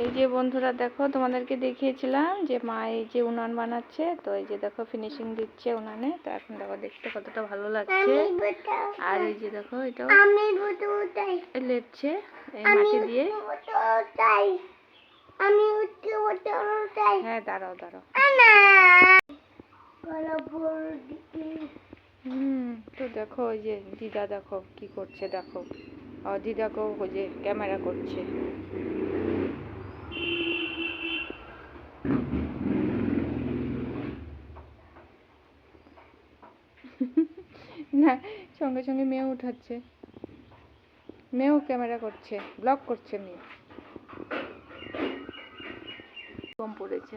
এই যে বন্ধুরা দেখো তোমাদেরকে দেখিয়েছিলাম যে মা এই যে উনান বানাচ্ছে তো এই যে দেখো ফিনিশিং দিচ্ছে উনানে তো এখন দেখো দেখতে কতটা ভালো লাগছে। আর এই যে দেখো উঠাই লেপছে এই মাটি দিয়ে। আমি হ্যাঁ দাঁড়াও দাঁড়াও। হুম তো দেখো ওই যে দিদা দেখো কি করছে দেখো। দিদাকেও যে ক্যামেরা করছে। না, সঙ্গে সঙ্গে মেয়ে উঠাচ্ছে। মেয়েও ক্যামেরা করছে ব্লগ করছে মেয়ে। কম পড়েছে।